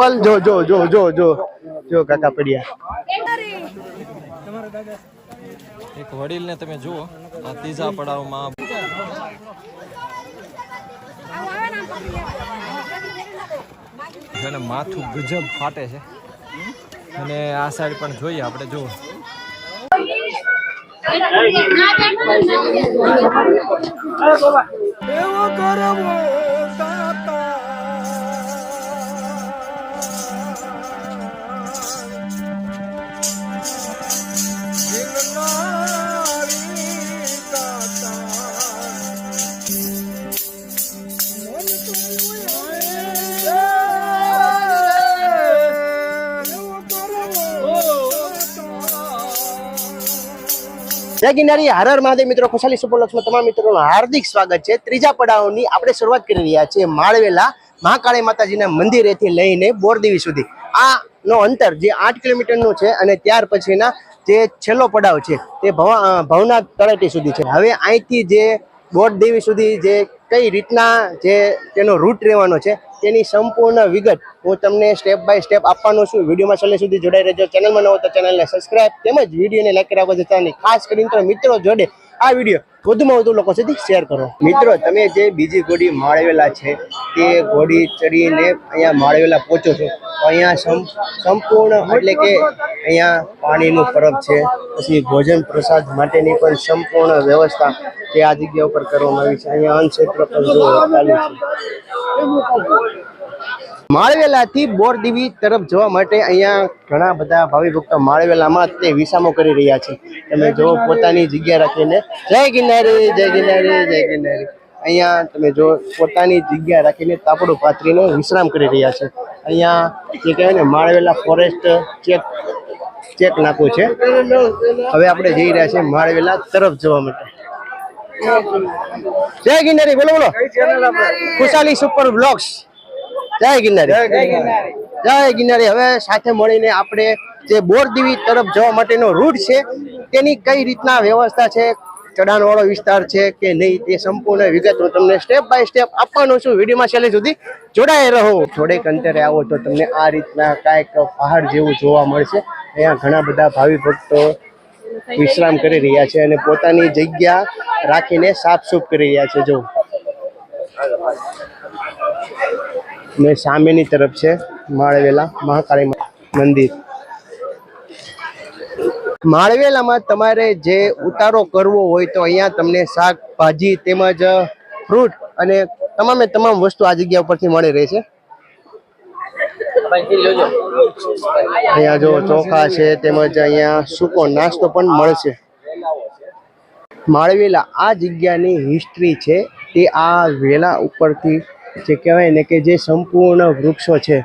ચપ્પલ જો જો જો જો જો. જો કાકા પડ્યા. એક વડીલને તમે જુઓ આ ત્રીજા પડાવમાં. જેને માથું ગજબ ફાટે છે. અને આ સાઈડ પણ જોઈએ આપણે જુઓ. જય ગિરનારી હર હર મહાદેવ મિત્રો ખુશાલી સુપરલક્ષમાં તમામ મિત્રોનું હાર્દિક સ્વાગત છે. ત્રીજા પડાવની આપણે શરૂઆત કરી રહ્યા છીએ માળવેલા મહાકાળી માતાજીના મંદિરેથી લઈને બોરદેવી સુધી. આ અંતર જે આઠ કિલોમીટરનું છે અને ત્યાર પછીના જે છેલ્લો પડાવ છે તે ભવા- ભવનાથ તળેટી સુધી છે. હવે અહીંથી જે બોરદેવી સુધી જે કઈ રીતના જે તેનો રૂટ રહેવાનો છે, તેની સંપૂર્ણ વિગત હું તમને સ્ટેપ બાય સ્ટેપ આપવાનો છું. વિડીયોમાં છેલ્લે સુધી જોડાઈ રહેજો. ચેનલમાં ન તો ચેનલને સબસ્ક્રાઈબ તેમજ વિડીયોને લાઈક કરવા જતા ખાસ કરીને તો મિત્રો જોડે આ વીડિયો વધુમાં વધુ લોકો સુધી શેર કરો. મિત્રો, તમે જે બીજી ઘોડી માળવેલા છે, તે ઘોડી ચડીને અહીંયા માળવેલા પહોંચો છો અહીંયા સંપૂર્ણ એટલે કે અહીંયા પાણીનું પરબ છે, પછી ભોજન પ્રસાદ માટેની પણ સંપૂર્ણ વ્યવસ્થા તે આ જગ્યા ઉપર કરવામાં આવી છે. અહીંયા અન્નક્ષેત્ર પણ જો ચાલુ છે. માળવેલાથી બોરદેવી તરફ જવા માટે અહીંયા ઘણા બધા ભાવિ ભક્તો માળવેલામાં તે વિસામો કરી રહ્યા છે. તમે જો પોતાની જગ્યા રાખીને. જય ગિરનારી જય ગિરનારી જય ગિરનારી. અહીંયા તમે જો પોતાની જગ્યા રાખીને તાપડું પાથરીને વિશ્રામ કરી રહ્યા છે. અહીંયા જે કહેવાય ને માળવેલા ફોરેસ્ટ ચેક ચેક નાકું છે. હવે આપણે જઈ રહ્યા છીએ માળવેલા તરફ જવા માટે. જય ગિરનારી બોલો બોલો. ખુશાલી સુપર બ્લોગ્સ જય ગિરનારી. જય ગિરનારી. હવે સાથે મળીને આપણે જે બોરદેવી તરફ જવા માટેનો રૂટ છે તેની કઈ રીતના વ્યવસ્થા છે ચઢાણવાળો વિસ્તાર છે કે નહીં તે સંપૂર્ણ વિગત હું તમને સ્ટેપ બાય સ્ટેપ આપવાનો છું. વિડીયોમાં છેલ્લે સુધી જોડાયે રહો. થોડેક અંતરે આવો તો તમને આ રીતના કાંઈક પહાડ જેવું જોવા મળશે. અહીંયા ઘણા બધા ભાવિ ભક્તો વિશ્રામ કરી રહ્યા છે અને પોતાની જગ્યા રાખીને સાફસૂફ કરી રહ્યા છે. જો. ને સામેની તરફ છે માળવેલા મહાકાળી મંદિર. માળવેલામાં તમારે જે ઉતારો કરવો હોય તો અહીંયા તમને શાકભાજી તેમજ ફ્રૂટ અને તમામે તમામ વસ્તુ આ જગ્યા ઉપરથી મળી રહે છે. અહીંયા જો ચોખા છે તેમજ અહીંયા સૂકો નાસ્તો પણ મળશે. માળવેલા આ જગ્યાની હિસ્ટ્રી છે તે આ વેલા ઉપરથી જે કહેવાય ને કે જે સંપૂર્ણ વૃક્ષો છે,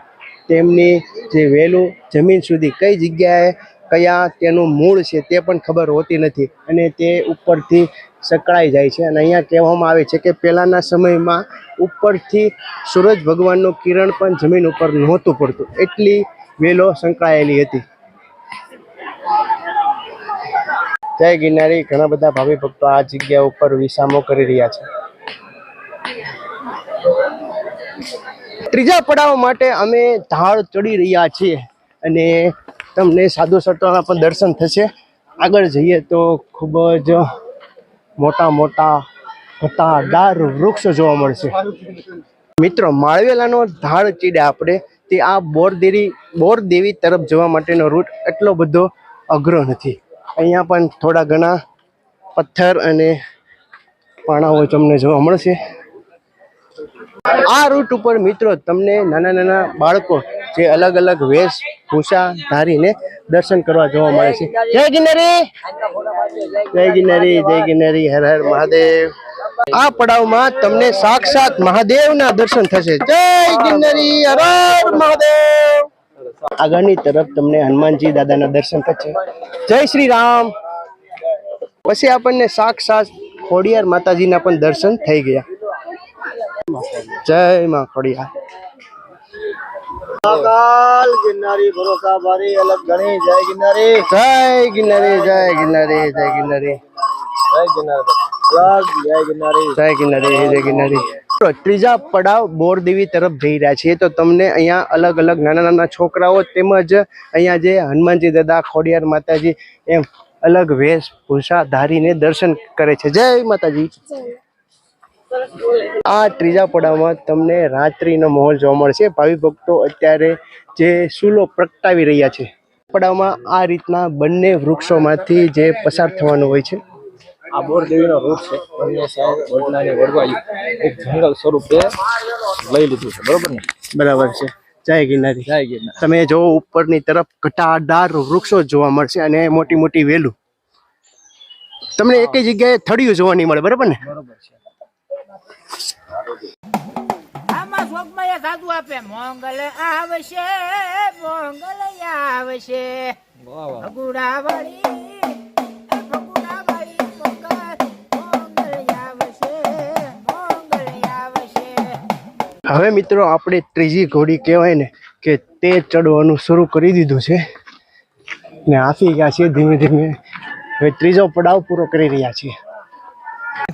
તેમની જે વેલું જમીન સુધી કઈ જગ્યાએ કયા તેનું મૂળ છે તે પણ ખબર હોતી નથી અને તે ઉપરથી સકળાઈ જાય છે. અને અહીંયા કહેવામાં આવે છે કે પહેલાંના સમયમાં ઉપરથી સૂરજ ભગવાનનું કિરણ પણ જમીન ઉપર નહોતું પડતું. એટલી વેલો સંકળાયેલી હતી. જય ગિરનારી. ઘણા બધા ભાવિ ભક્તો આ જગ્યા ઉપર વિસામો કરી રહ્યા છે. ત્રીજા પડાવ માટે અમે ધાળ ચડી રહ્યા છીએ અને તમને સાધુ સંતોના પણ દર્શન થશે. આગળ જઈએ તો ખૂબ જ મોટા મોટા ઘટાદાર વૃક્ષ જોવા મળશે. મિત્રો, માળવેલાનો ધાળ ચીડે આપણે તે આ બોરદેવી બોરદેવી તરફ જવા માટેનો રૂટ એટલો બધો અઘરો નથી. અહીંયા પણ થોડા ઘણા પથ્થર અને પાણાઓ તમને જોવા મળશે. આ રૂટ ઉપર મિત્રો તમને નાના નાના બાળકો જે અલગ અલગ વેશ ભૂષા ધારીને દર્શન કરવા જોવા મળે છે. જય ગિરનારી! જય ગિરનારી જય ગિરનારી, હર હર મહાદેવ. આ પડાવમાં તમને સાક્ષાત મહાદેવના દર્શન થશે. જય ગિરનારી, હર હર મહાદેવ. આગળની તરફ તમને હનુમાનજી દાદાના દર્શન થશે. જય શ્રી રામ. પછી આપણને સાક્ષાત ખોડિયાર માતાજીના પણ દર્શન થઈ ગયા. જય માં ખોડિયાર મહાકાલ ગિરનારી ભરોસા ભારી અલગ ગણી જય ગિરનારી. જય ગિરનારી જય ગિરનારી જય ગિરનારી. જય ગિરનારી. જય ગિરનારી. જય ગિરનારી જય ગિરનારી. ત્રીજા પડાવ બોરદેવી તરફ જઈ રહ્યા છીએ. તો તમને અહીંયા અલગ અલગ નાના નાના છોકરાઓ તેમજ અહીંયા જે હનુમાનજી દાદા ખોડિયાર માતાજી એમ અલગ વેશભૂષા ધારીને દર્શન કરે છે. જય માતાજી. આ ત્રીજા પડાવમાં તમને રાત્રિનો માહોલ જોવા મળશે. ભાવિ ભક્તો અત્યારે જે સૂલો પ્રગટાવી રહ્યા છે. પડાવમાં આ રીતના બંને વૃક્ષોમાંથી જે પસાર થવાનું હોય છે. આ બોરદેવીનો વૃક્ષ છે. એક જંગલ સ્વરૂપે લઈ લીધું છે. બરોબર ને? બરાબર છે. જય ગિરનારી. જય ગિરનાર. તમે જો ઉપરની તરફ ઘટાદાર વૃક્ષો જોવા મળશે અને મોટી મોટી વેલું. તમને એક જગ્યાએ થડિયું જોવા નહીં મળે. બરાબર ને? બરાબર છે. આમાં સ્વપ્નએ સાધુ આપે મોંગલ આવશે મોંગલ આવશે. વાહ વાહ. ફગુડા વાળી એ ફગુડા વાળી મોંગલ મોંગલ આવશે મોંગલ આવશે. હવે મિત્રો આપણે ત્રીજી ઘોડી કહેવાય ને કે તે ચડવાનું શરૂ કરી દીધું છે. ને આફી ગયા છે ધીમે ધીમે. હવે ત્રીજો પડાવ પૂરો કરી રહ્યા છીએ.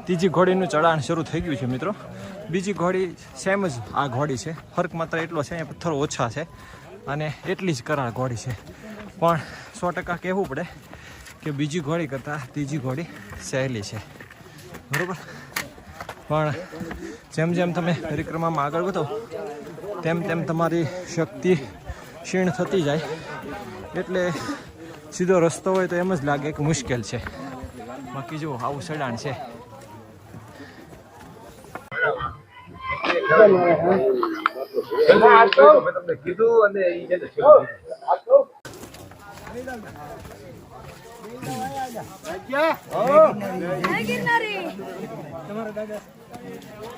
ત્રીજી ઘોડીનું ચઢાણ શરૂ થઈ ગયું છે, મિત્રો. બીજી ઘોડી સેમ જ આ ઘોડી છે. ફરક માત્ર એટલો છે, અહીંયા પથ્થરો ઓછા છે. અને એટલી જ કરાર ઘોડી છે. પણ સો ટકા કહેવું પડે કે બીજી ઘોડી કરતાં ત્રીજી ઘોડી સહેલી છે. બરાબર? પણ જેમ જેમ તમે પરિક્રમામાં આગળ વધો, તેમ તેમ તમારી શક્તિ ક્ષીણ થતી જાય. એટલે સીધો રસ્તો હોય તો એમ જ લાગે કે મુશ્કેલ છે. બાકી જો આવું સડાણ છે.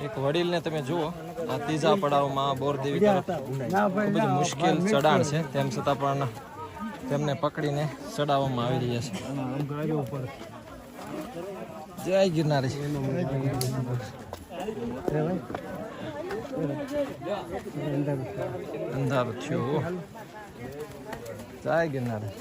એક વડીલને તમે જુઓ, આ ત્રીજા પડાવમાં બોરદેવી તરફ ખૂબ જ મુશ્કેલ ચડાણ છે. તેમ છતાં પણ તેમને પકડીને ચડાવવામાં આવી રહ્યા છે. જય ગિરનારી. અંધારું થયું જય ગિરનારી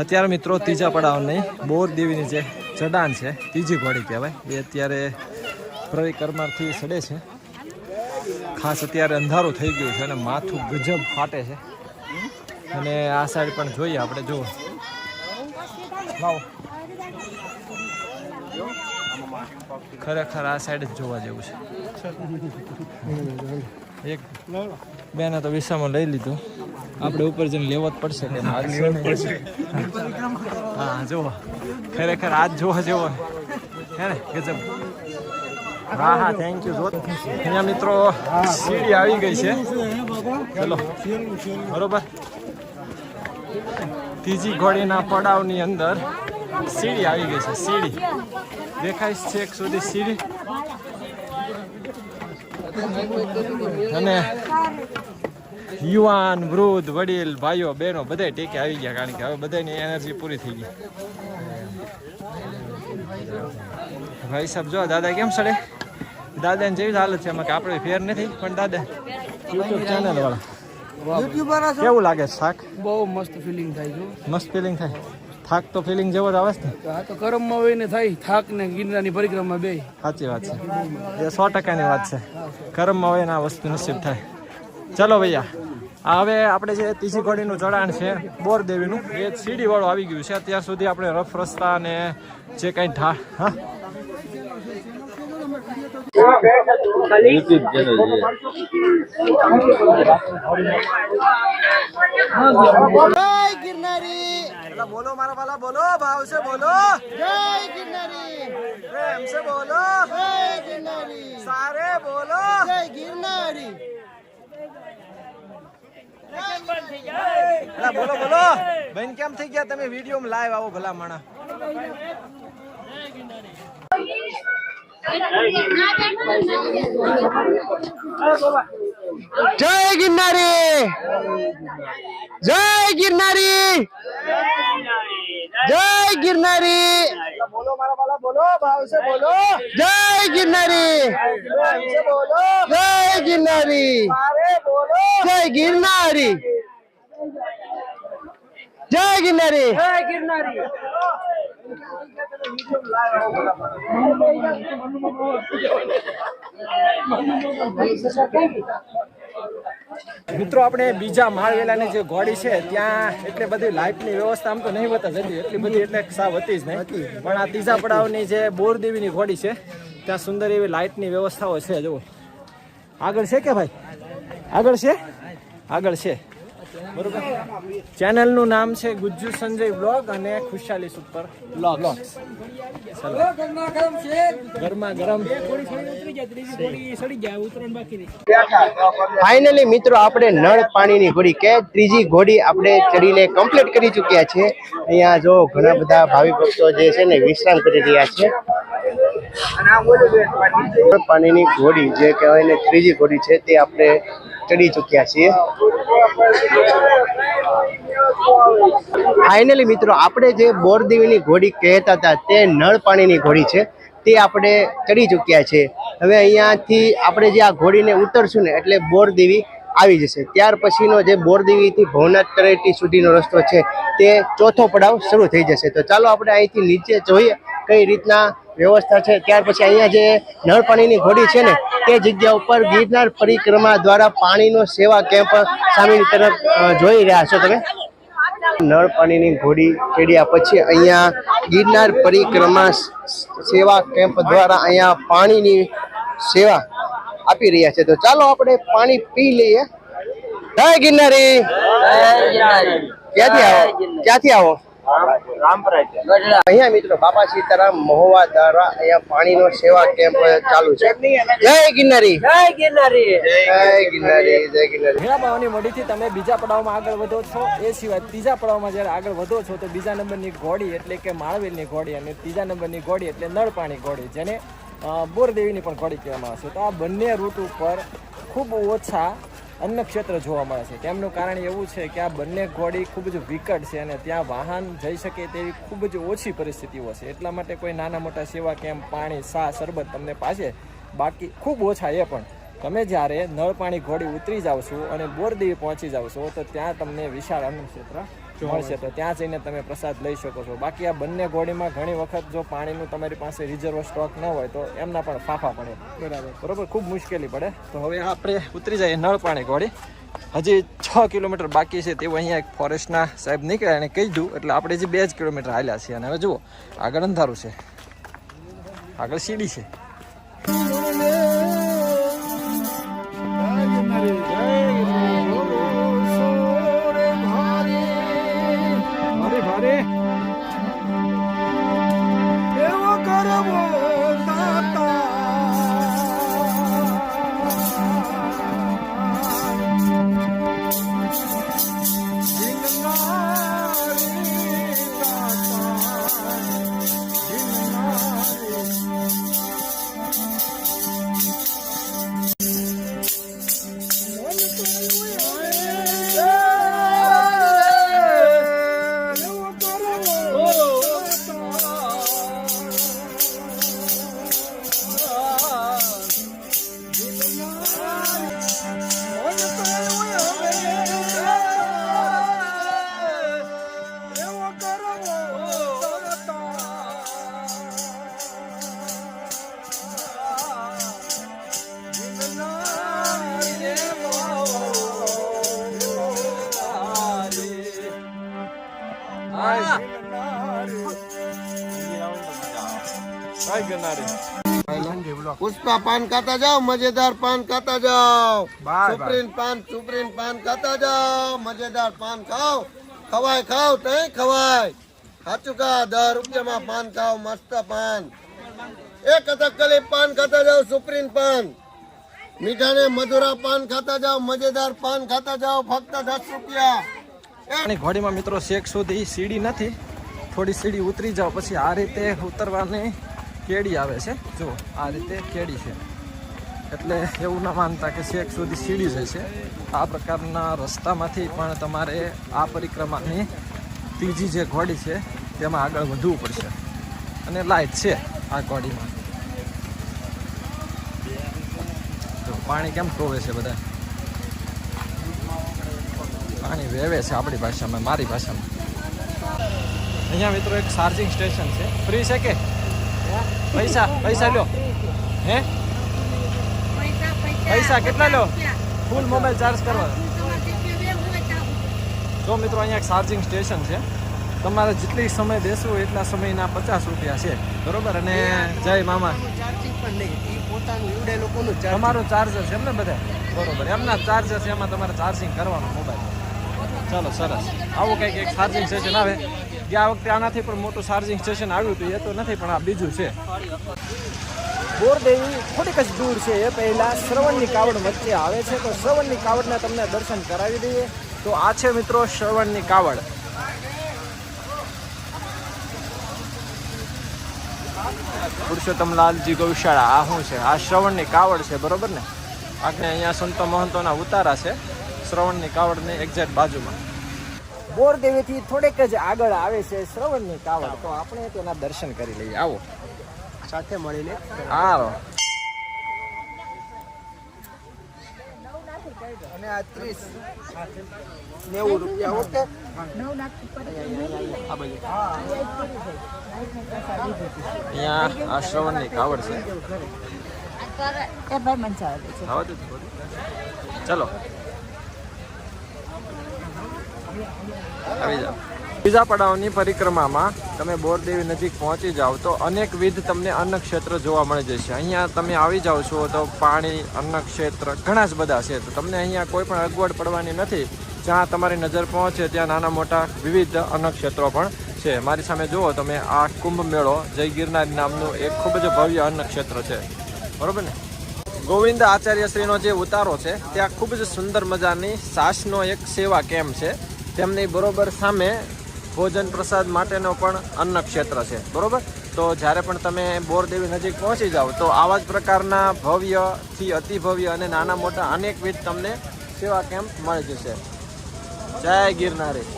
અત્યારે મિત્રો ત્રીજા પડાવ નહીં બોર દેવીની જે ચડાણ છે, ત્રીજી ઘોડી કહેવાય. એ અત્યારે પરિક્રમાથી ચડે છે. ખાસ અત્યારે અંધારું થઈ ગયું છે અને માથું ગજબ ફાટે છે. અને આ સાઈડ પણ જોઈએ આપણે જો ખરેખર આ સાઈડ જ જોવા જેવું છે. એક બેને તો વિસામાં લઈ લીધું. આપણે ઉપર જઈને લેવો જ પડશે. હા જુઓ. ખરેખર આ જ જોવા જેવો હે ને? ગજબ. હા હા થેન્ક યુ અહીંયા મિત્રો સીડી આવી ગઈ છે. ચલો. બરોબર. ત્રીજી ઘોડીના પડાવની અંદર સીડી આવી ગઈ છે, સીડી. દેખાય છે એક સુધી સીડી. અને યુવાન, વૃદ્ધ, વડીલ, ભાઈઓ, બહેનો બધા ટેકે આવી ગયા, કારણ કે હવે બધાની એનર્જી પૂરી થઈ ગઈ. ભાઈ સાહેબ જો દાદા કેમ સડે? દાદાની જેવી હાલત છે એમાં કે આપણે ફેર નથી પણ દાદા યુટ્યુબ ચેનલ વાળા. કેવું લાગે થાક બહુ મસ્ત ફિલિંગ થાય છે મસ્ત ફિલિંગ થાય. થાક તો ફિલિંગ જેવો જ આવે ને? આ તો કરમમાં હોય ને થાય થાક ને ગિરનારની પરિક્રમા બે. સાચી વાત છે. એ સો ટકાની વાત છે. કર્મમાં હોય ને આ વસ્તુ નસીબ થાય. ચલો ભૈયા હવે આપણે જે ત્રીજી ઘોડીનું ચડાણ છે બોરદેવીનું એ સીડી વાળું આવી ગયું છે. અત્યાર સુધી આપણે રફ રસ્તા અને જે કાંઈ ઢા હા? જય ગિરનારી. બોલો બોલો ભાવ છે બોલો જય બોલો જય ગિરનારી સારે બોલો જય ગિરનારી બોલો બોલો બેન કેમ થઈ ગયા તમે વીડિયો લાઈવ આવો ભલા માણા જય ગિરનારી જય ગિરનારી જય ગિરનારી મારા વાલા બોલો ભાવ છે બોલો જય ગિરનારી ભાવ છે બોલો જય ગિરનારી અરે બોલો જય ગિરનારી જય ગિરનારી મિત્રો, આપણે બીજા માળવેલાની જે ઘોડી છે, ત્યાં એટલે બધી લાઇટની વ્યવસ્થા આમ તો નહીં હોતા જતી એટલી બધી એટલે સાવ હતી જ નહીં. પણ આ ત્રીજા પડાવની જે બોરદેવીની ઘોડી છે, ત્યાં સુંદર એવી લાઇટની વ્યવસ્થાઓ છે, જુઓ. આગળ છે કે ભાઈ? આગળ છે? આગળ છે. બરોબર. ચેનલનું નામ છે ગુજ્જુ સંજય બ્લોગ અને ખુશાલી સુપર ગરમ. ફાઇનલી મિત્રો, આપણે નળ પાણીની ઘોડી કે ત્રીજી ઘોડી આપણે ચડીને કમ્પ્લીટ કરી ચૂક્યા છે. અહીંયા જો ઘણા બધા ભાવિ ભક્તો જે છે ને વિશ્રામ કરી રહ્યા છે. પાણીની ઘોડી જે કહેવાય ને ત્રીજી ઘોડી છે, તે આપણે ચડી ચૂક્યા છીએ. ફાઇનલી મિત્રો, આપણે જે બોરદેવીની ઘોડી કહેતા હતા, તે નળ પાણીની ઘોડી છે. તે આપણે ચડી ચૂક્યા છે હવે અહીંયાથી આપણે જે આ ઘોડીને ઉતરશું ને, એટલે બોરદેવી આવી જશે. ત્યાર પછીનો જે બોરદેવીથી ભવનાથ તળેટી સુધીનો રસ્તો છે, તે ચોથો પડાવ શરૂ થઈ જશે. તો ચાલો આપણે અહીંથી નીચે જોઈએ કઈ રીતના વ્યવસ્થા છે. ત્યાર પછી અહીંયા જે નળ પાણીની ઘોડી છે ને તે જગ્યા ઉપર ગિરનાર પરિક્રમા દ્વારા પાણીનો સેવા કેમ્પ સામેની તરફ જોઈ રહ્યા છો તમે. નળ પાણીની ઘોડી ચડ્યા પછી અહીંયા ગિરનાર પરિક્રમા સેવા કેમ્પ દ્વારા અહીંયા પાણીની સેવા આપી રહ્યા છે. તો ચાલો આપણે પાણી પી લઈએ. જય ગિરનારી. ક્યાંથી આવો? ક્યાંથી આવો? અહીંયા મિત્રો બાપા સીતારામ મહોવા દ્વારા અહીંયા પાણીનો સેવા કેમ્પ ચાલુ છે. જય ગિરનારી. જય ગિરનારી. જય ગિરનારી જય ગિરનારી. ભેળા બાવાની મોડીથી તમે બીજા પડાવમાં આગળ વધો છો એ સિવાય ત્રીજા પડાવમાં જ્યારે આગળ વધો છો તો બીજા નંબરની ઘોડી એટલે કે માળવેલની ઘોડી અને ત્રીજા નંબરની ઘોડી એટલે નળપાણી ઘોડી જેને બોરદેવીની પણ ઘોડી કહેવામાં આવશે તો આ બંને રૂટ ઉપર ખૂબ ઓછા અન્ન ક્ષેત્ર જોવા મળે છે. તેમનું કારણ એવું છે કે આ બંને ઘોડી ખૂબ જ વિકટ છે અને ત્યાં વાહન જઈ શકે તેવી ખૂબ જ ઓછી પરિસ્થિતિઓ છે. એટલા માટે કોઈ નાના મોટા સેવા કેમ્પ, પાણી, સા શરબત તમને પાસે બાકી ખૂબ ઓછા એ પણ. તમે જ્યારે નળ પાણી ઘોડી ઉતરી જાઓ છો અને બોરદેવી પહોંચી જાઓ છો તો ત્યાં તમને વિશાળ અન્ન ક્ષેત્ર મળશે તો ત્યાં જઈને તમે પ્રસાદ લઈ શકો છો. બાકી આ બંને ઘોડીમાં ઘણી વખત જો પાણીનું તમારી પાસે રિઝર્વ સ્ટોક ન હોય તો એમના પણ ફાફા પડે. બરાબર. બરોબર? ખૂબ મુશ્કેલી પડે. તો હવે આપણે ઉતરી જઈએ નળ પાણી ઘોડી હજી છ કિલોમીટર બાકી છે તેવું અહીંયા એક ફોરેસ્ટના સાહેબ નીકળ્યા અને કહી દઉં એટલે આપણે જે બે જ કિલોમીટર હાલ્યા છીએ. અને હવે જુઓ આગળ અંધારું છે. આગળ સીડી છે. ભારે ભારે. કઈ પુષ્પા. પાન ખાતા જાઓ મજેદાર પાન ખાતા જાઓ. સુપ્રીન પાન સુપ્રીન પાન ખાતા જાઓ. મજેદાર પાન ખાઓ. ખવાય ખાઓ તઈ ખવાય. સાચું કા દસ રૂપિયામાં પાન ખાઓ મસ્ત પાન. એક કથકલી પાન ખાતા જાઓ સુપ્રીમ પાન. મીઠાને મધુરા પાન ખાતા જાઓ મજેદાર પાન ખાતા જાઓ ફક્ત દસ રૂપિયા. અને ઘોડીમાં મિત્રો શેક સુધી સીડી નથી. થોડી સીડી ઉતરી જાઓ પછી આ રીતે ઉતરવાની કેડી આવે છે. જો આ રીતે કેડી છે. એટલે એવું ના માનતા કે શેક સુધી સીડી જાય છે. આ પ્રકારના રસ્તામાંથી પણ તમારે આ પરિક્રમાની ત્રીજી જે ઘોડી છે, તેમાં આગળ વધવું પડશે. અને લાઈટ છે આ ઘોડીમાં તો પાણી કેમ ટોવે છે બધા? પાણી વેવે છે આપણી ભાષામાં, મારી ભાષામાં. અહીંયા મિત્રો એક ચાર્જિંગ સ્ટેશન છે. ફ્રી છે કે? પૈસા પૈસા લ્યો. હે? પૈસા કેટલા લો ફૂલ મોબાઈલ ચાર્જ કરવા. જો મિત્રો, અહીંયા એક ચાર્જિંગ સ્ટેશન છે. તમારે જેટલી સમય બેસવું એટલા સમયના પચાસ રૂપિયા છે. બરોબર? અને જય મામા. તમારું ચાર્જર છે એમ ને બધા? બરોબર. એમના ચાર્જર છે, એમાં તમારે ચાર્જિંગ કરવાનું મોબાઈલ ચાલો, સરસ. આવું કંઈક એક ચાર્જિંગ સ્ટેશન આવે. ગયા વખતે આનાથી પણ મોટું ચાર્જિંગ સ્ટેશન આવ્યું હતું, એ તો નથી, પણ આ બીજું છે. બોરદેવી થોડીક જ દૂર છે, એ પહેલાં શ્રવણની કાવડ વચ્ચે આવે છે, તો શ્રવણની કાવડના તમને દર્શન કરાવી દઈએ. તો આ છે મિત્રો શ્રવણની કાવડ. પુરુષોત્તમ લાલજી ગૌશાળા, આ શું છે? આ શ્રવણની કાવડ છે, બરોબર ને? આપણે અહીંયા સંતો મહંતોના ઉતારા છે, શ્રવણની કાવડની એક્ઝેક્ટ બાજુમાં. બોરદેવીથી થોડેક જ આગળ આવે છે શ્રવણની કાવડ. તો આપણે તેના દર્શન કરી લઈએ. આવો. સાથે મળીને. આવો. અને આ ત્રીસ. નેવું રૂપિયા ઓકે? અહીંયા આ શ્રવણની કાવડ છે. આવો તો. થોડી. ચલો. આવી જાઓ. બીજા પડાવની પરિક્રમામાં તમે બોરદેવી નજીક પહોંચી જાઓ તો અનેકવિધ તમને અન્નક્ષેત્ર જોવા મળી જશે. અહીંયા તમે આવી જાઓ છો તો પાણી, અન્નક્ષેત્ર ઘણા જ બધા છે. તો તમને અહીંયા કોઈ પણ અગવડ પડવાની નથી. જ્યાં તમારી નજર પહોંચે ત્યાં નાના મોટા વિવિધ અન્નક્ષેત્રો પણ છે. મારી સામે જુઓ તમે, આ કુંભ મેળો જય ગિરનાર નામનું એક ખૂબ જ ભવ્ય અન્નક્ષેત્ર છે. બરોબર ને? ગોવિંદ આચાર્યશ્રીનો જે ઉતારો છે, ત્યાં ખૂબ જ સુંદર મજાની સાસનો એક સેવા કેમ્પ છે. તેમની બરોબર સામે ભોજન પ્રસાદ માટેનો પણ અન્ન ક્ષેત્ર છે બરોબર? તો જ્યારે પણ તમે બોરદેવી નજીક પહોંચી જાઓ તો આવા જ પ્રકારના ભવ્યથી અતિ ભવ્ય અને નાના મોટા અનેકવિધ તમને સેવા કેમ્પ મળી જશે. જય ગિરનારી.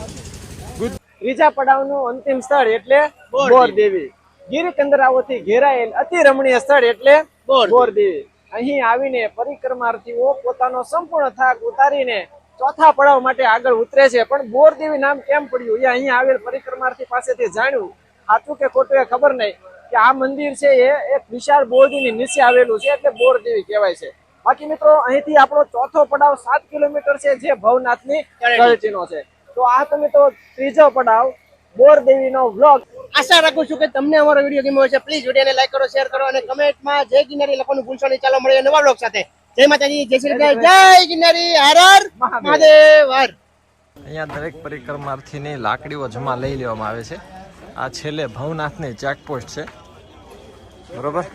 ત્રીજા પડાવનું અંતિમ સ્થળ એટલે બોરદેવી ગિરકંદરાઓથી ઘેરાયેલ અતિ રમણીય સ્થળ એટલે બોરદેવી અહીં આવીને પરિક્રમાર્થીઓ પોતાનો સંપૂર્ણ થાક ઉતારીને ચોથા પડાવ માટે આગળ ઉતરે છે. પણ બોરદેવી નામ કેમ પડ્યું? એ અહીંયા આવેલ પરિક્રમાર્થી પાસેથી જાણ્યું. સાચું કે ખોટું એ ખબર નહીં. કે આ મંદિર છે એ એક વિશાળ બોરડીની નીચે આવેલું છે એટલે બોરદેવી કહેવાય છે. બાકી મિત્રો અહીંથી આપણો ચોથો પડાવ સાત કિલોમીટર છે જે ભવનાથની તળેટીનો છે. તો આ તમે તો ત્રીજો પડાવ બોરદેવીનો વ્લોગ. આશા રાખું છું કે તમને અમારો વીડિયો ગમ્યો છે પ્લીઝ વિડીયોને લાઈક કરો શેર કરો અને કમેન્ટમાં જય ગિનારી લખવાનું ભૂલશો નહીં. ચાલો મળીએ નવા વ્લોગ સાથે. જય માતાજી જય શ્રી કૃષ્ણ. જય ગિરનારી હર હર મહાદેવ હર. અહીંયા દરેક પરિક્રમાર્થીની લાકડીઓ જમા લઈ લેવામાં આવે છે. આ છેલ્લે ભવનાથની ચેકપોસ્ટ છે. બરોબર?